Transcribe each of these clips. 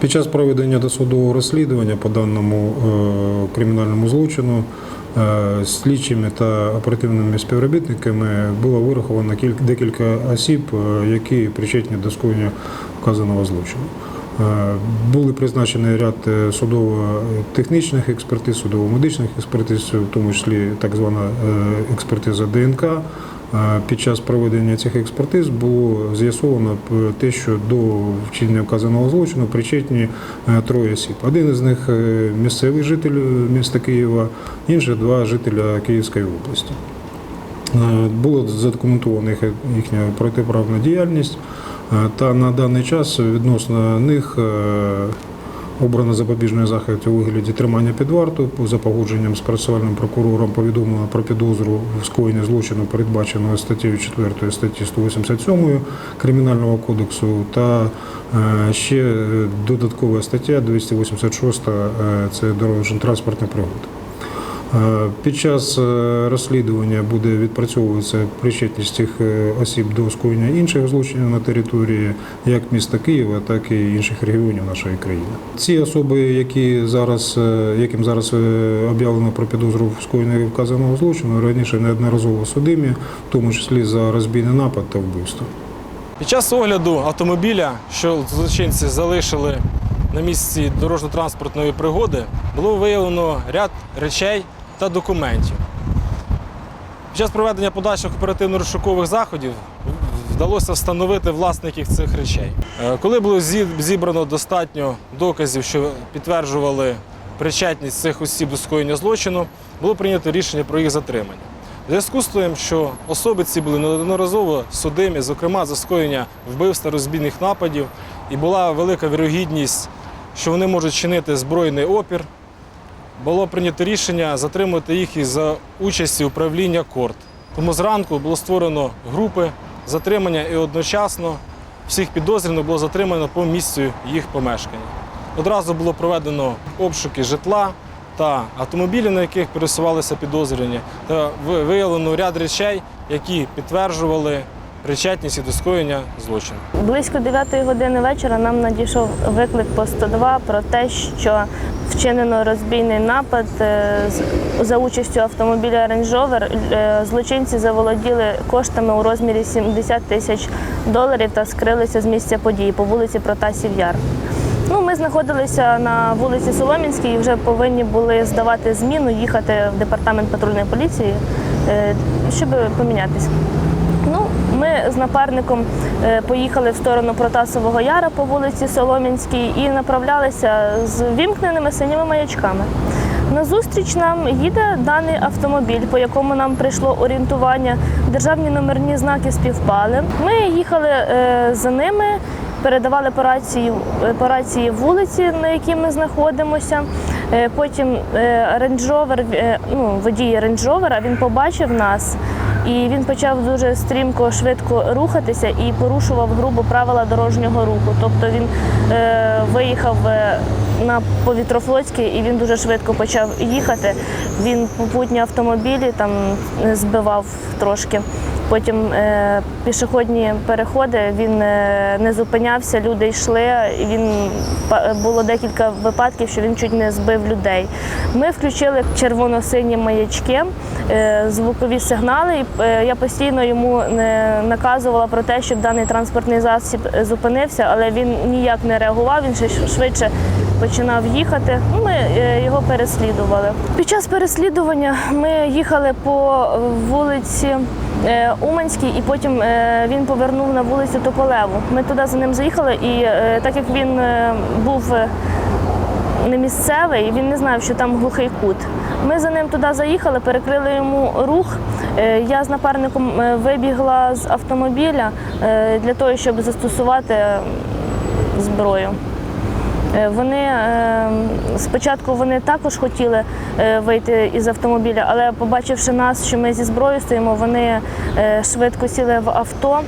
Під час проведення досудового розслідування по даному е, кримінальному злочину е, слідчими та оперативними співробітниками було вираховано кіль- декілька осіб, е, які причетні до скоєння вказаного злочину. Були призначені ряд судово-технічних експертиз, судово-медичних експертиз, в тому числі так звана експертиза ДНК. Під час проведення цих експертиз було з'ясовано те, що до вчинення вказаного злочину причетні е, троє осіб. Один із них е, місцевий житель е, міста Києва, інші два жителя Київської області. Було задокументовано їхня протиправна діяльність, та на даний час відносно них обрано запобіжний захід у вигляді тримання під варту. За погодженням з працювальним прокурором повідомлено про підозру в скоєнні злочину, передбаченого статтею 4 статті 187 Кримінального кодексу, та е, ще е, додаткова стаття 286 е, це дорожньо-транспортна пригода. Е, Під час е, розслідування буде відпрацьовуватися причетність цих е, осіб до скоєння інших злочинів на території як міста Києва, так і інших регіонів нашої країни. Ці особи, які зараз, е, яким зараз е, об'явлено про підозру в скоєнні вказаного злочину, раніше неодноразово судимі, в тому числі за розбійний напад та вбивство. Під час огляду автомобіля, що злочинці залишили на місці дорожньо-транспортної пригоди, було виявлено ряд речей та документів. Під час проведення подальших оперативно-розшукових заходів вдалося встановити власників цих речей. Е, Коли було зібрано достатньо доказів, що підтверджували причетність цих осіб до скоєння злочину, було прийнято рішення про їх затримання. В зв'язку з тим, що особи ці були неодноразово судимі, зокрема за скоєння вбивств та розбійних нападів, і була велика вірогідність, що вони можуть чинити збройний опір, було прийнято рішення затримати їх із за участі управління корт. Тому зранку було створено групи затримання і одночасно всіх підозрюваних було затримано по місцю їх помешкання. Одразу було проведено обшуки житла та автомобілів, на яких пересувалися підозрювані, та виявлено ряд речей, які підтверджували причетність і до скоєння злочину. Близько 9 години вечора нам надійшов виклик по 102 про те, що вчинено розбійний напад е, за участю автомобіля Range Rover. Е, Злочинці заволоділи коштами у розмірі 70 тисяч доларів та скрилися з місця події по вулиці Протасів Яр. Ну, ми знаходилися на вулиці Соломінській і вже повинні були здавати зміну, їхати в департамент патрульної поліції, е, щоб помінятися. Ми з напарником е, поїхали в сторону Протасового Яра по вулиці Соломінській і направлялися з вімкненими синіми маячками. Назустріч нам їде даний автомобіль, по якому нам прийшло орієнтування. Державні номерні знаки співпали. Ми їхали е, за ними, передавали по рації, е, по рації вулиці, на якій ми знаходимося. Потім е, ну, водій Rover, він побачив нас. І він почав дуже стрімко, швидко рухатися і порушував грубо правила дорожнього руху. Тобто він е, виїхав е, на повітрофлотське і він дуже швидко почав їхати. Він попутні автомобілі там збивав трошки. Потім е, пішохідні переходи він е, не зупинявся, люди йшли. Він було декілька випадків, що він чуть не збив людей. Ми включили червоно-сині маячки, е, звукові сигнали. І е, я постійно йому не наказувала про те, щоб даний транспортний засіб е, зупинився, але він ніяк не реагував. Він ще швидше починав їхати. Ну, Ми е, його переслідували. Під час переслідування ми їхали по е, вулиці. Е, Уманській, і потім е, він повернув на вулицю Тополеву. Ми туди за ним заїхали, і е, так як він був не місцевий, він не знав, що там глухий кут. Ми за ним туди заїхали, перекрили йому рух. Я з напарником вибігла з автомобіля для того, щоб застосувати зброю. Е, Вони е, спочатку вони також хотіли е, вийти із автомобіля, але побачивши нас, що ми зі зброєю стоїмо, вони е, швидко сіли в авто.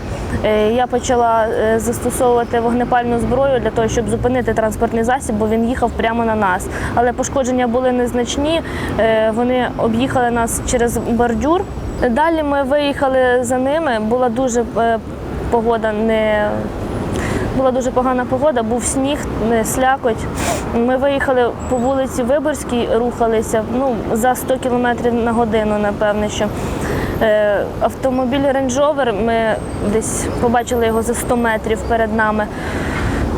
Я почала застосовувати вогнепальну зброю для того, щоб зупинити транспортний засіб, бо він їхав прямо на нас. Але пошкодження були незначні. Вони об'їхали нас через бордюр. Далі ми виїхали за ними. Була дуже погода не Була дуже погана погода, був сніг, слякоть. Ми виїхали по вулиці Виборській, рухалися ну, за 100 км на годину, напевне, що. Е, Автомобіль Range Rover, ми десь побачили його за 100 метрів перед нами.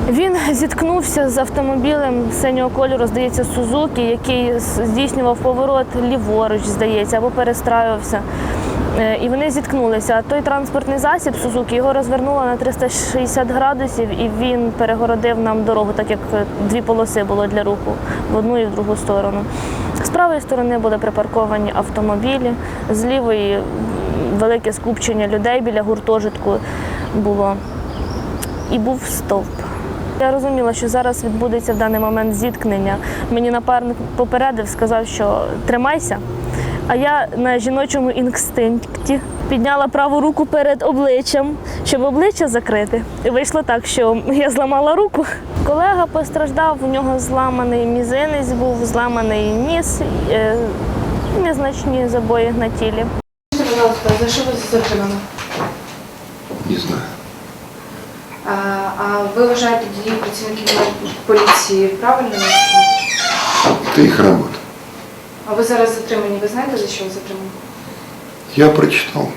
Він зіткнувся з автомобілем синього кольору, здається, Сузуки, який здійснював поворот ліворуч, здається, або перестраювався. Е, І вони зіткнулися. Той транспортний засіб Сузуки його розвернуло на 360 градусів, і він перегородив нам дорогу, так як е, дві полоси було для руху в одну і в другу сторону. З правої сторони були припарковані автомобілі, з лівої велике скупчення людей біля гуртожитку було і був стовп. Я розуміла, що зараз відбудеться в даний момент зіткнення. Мені напарник попередив, сказав, що тримайся. А я на жіночому інстинкті підняла праву руку перед обличчям, щоб обличчя закрити. І вийшло так, що я зламала руку. Колега постраждав, у нього зламаний мізинець, був зламаний ніс, е, незначні забої на тілі. Скажіть, будь ласка, за що ви затримали? Не знаю. А, а ви вважаєте дії працівників поліції правильними? Это их работа. А ви зараз затримані, ви знаєте, за що ви затримані? Я прочитал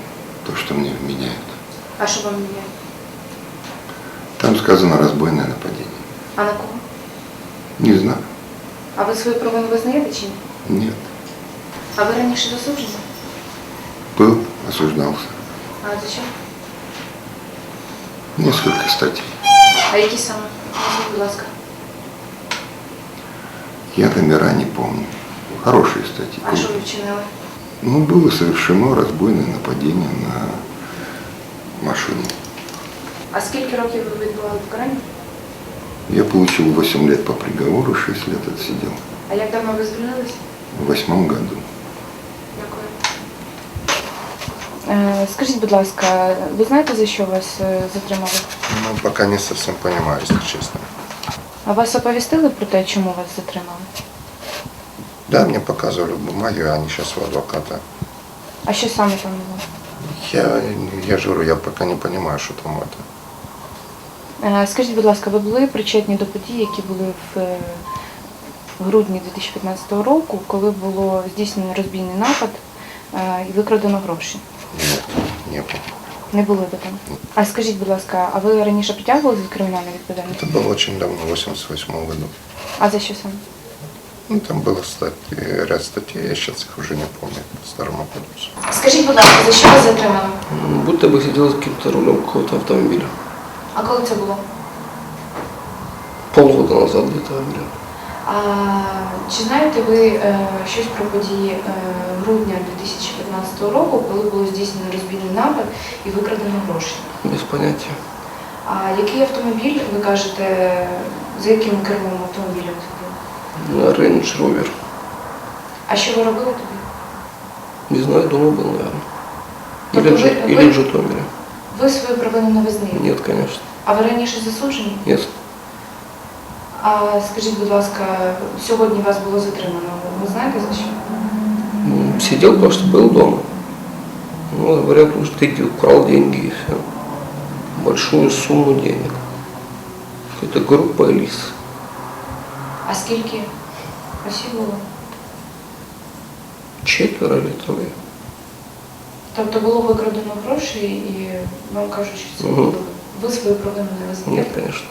то, что мне вменяют. А що вам міняє? Там сказано разбойное нападение. А на кого? Не знаю. А ви свою провину визнаєте чи ні? Нет. А ви раніше засуджені? Был, осуждался. А за що? Несколько статей. А які саме? Назвіть, будь ласка. Я номера не помню. Хорошие статьи. А що ви вчинили? Ну, было совершено разбойное нападение на машину. А скільки років ви відбували покарання? Я получил 8 лет по приговору, 6 лет отсидел. А як давно ви звільнилися? В восьмом году. Дякую. Е, Скажіть, будь ласка, ви знаєте, за що вас е, затримали? Ну, пока не совсем понимаю, если честно. А вас оповістили про те, чому вас затримали? Да, мне показывали бумаги, а они сейчас у адвоката. А що саме там було? Я, я же говорю, я пока не понимаю, что там это. Е, Скажіть, будь ласка, ви були причетні до подій, які були в е, грудні 2015 року, коли було здійснено розбійний напад е, і викрадено гроші? Нет, не было. Не були ви там? А скажіть, будь ласка, а ви раніше притягували за кримінальну відповідальність? Это было очень давно, в 88 году. А за що саме? Ну, там было статьи, ряд статей, я сейчас их уже не помню, по старому кодексу. Скажіть, будь ласка, за що вас затримали? Будто бы сидел за каким-то рулем какого-то автомобиля. А коли це було? Полгода назад где-то говорят. А чи знаєте ви е, щось про події е, грудня 2015 року, коли було здійснено розбійний напад і викрадено гроші? Без понятия. А який автомобіль, ви кажете, за яким кермом автомобіля це був? На Range Rover. А що ви робили тоді? Не знаю, дома был, наверное. Только Или, в вы- Жи- вы- или в Житомире. Ви свою провину не визнаєте? Нет, конечно. А ви раніше засуджені? Нет. А скажіть, будь ласка, сьогодні вас було затримано. Ви знаєте за що? М, Сидел, потому что был дома. Ну, говорят, что ты украл деньги и все. Большую сумму денег. Какая-то группа лиц. А скільки осіб було? Четверо трое. Тобто було викрадено гроші і вам кажуть, що це угу. було. Ви свою проблему не визнаєте? Ні, конечно.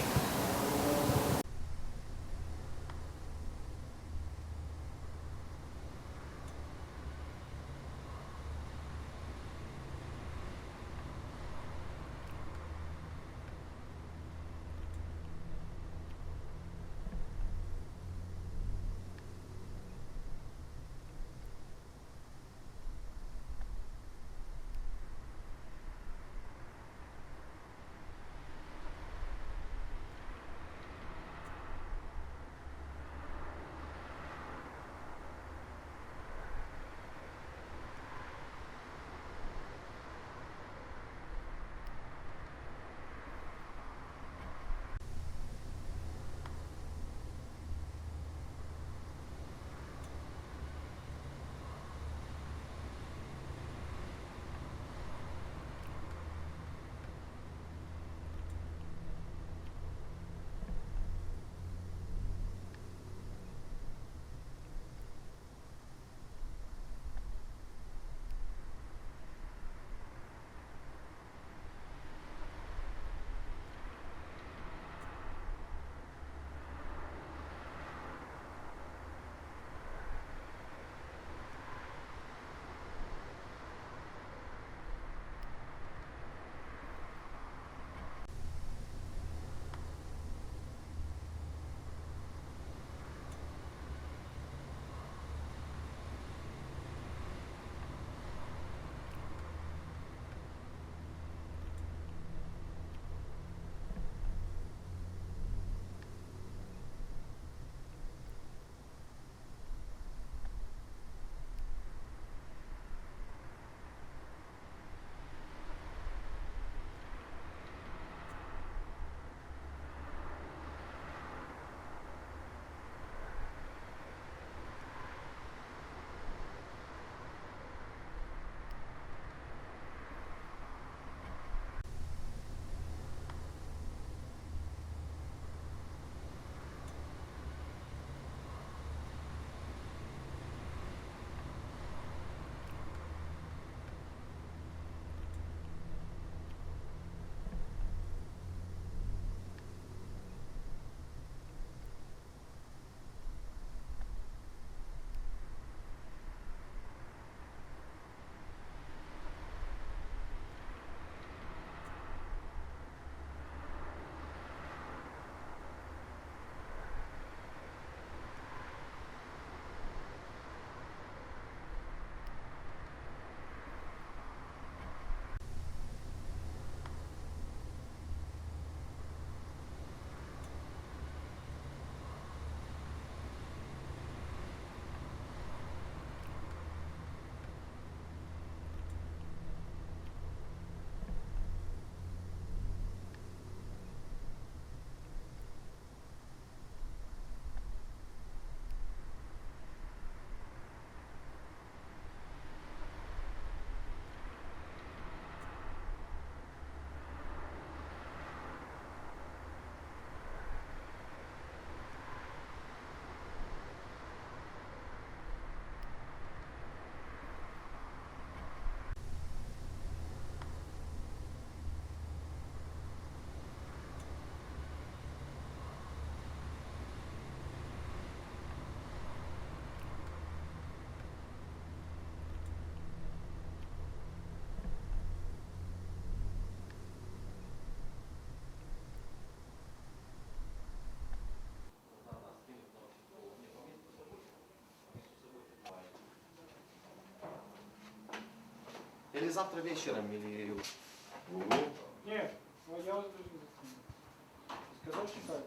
Или завтра вечером, или... Нет, ну я сказал читать.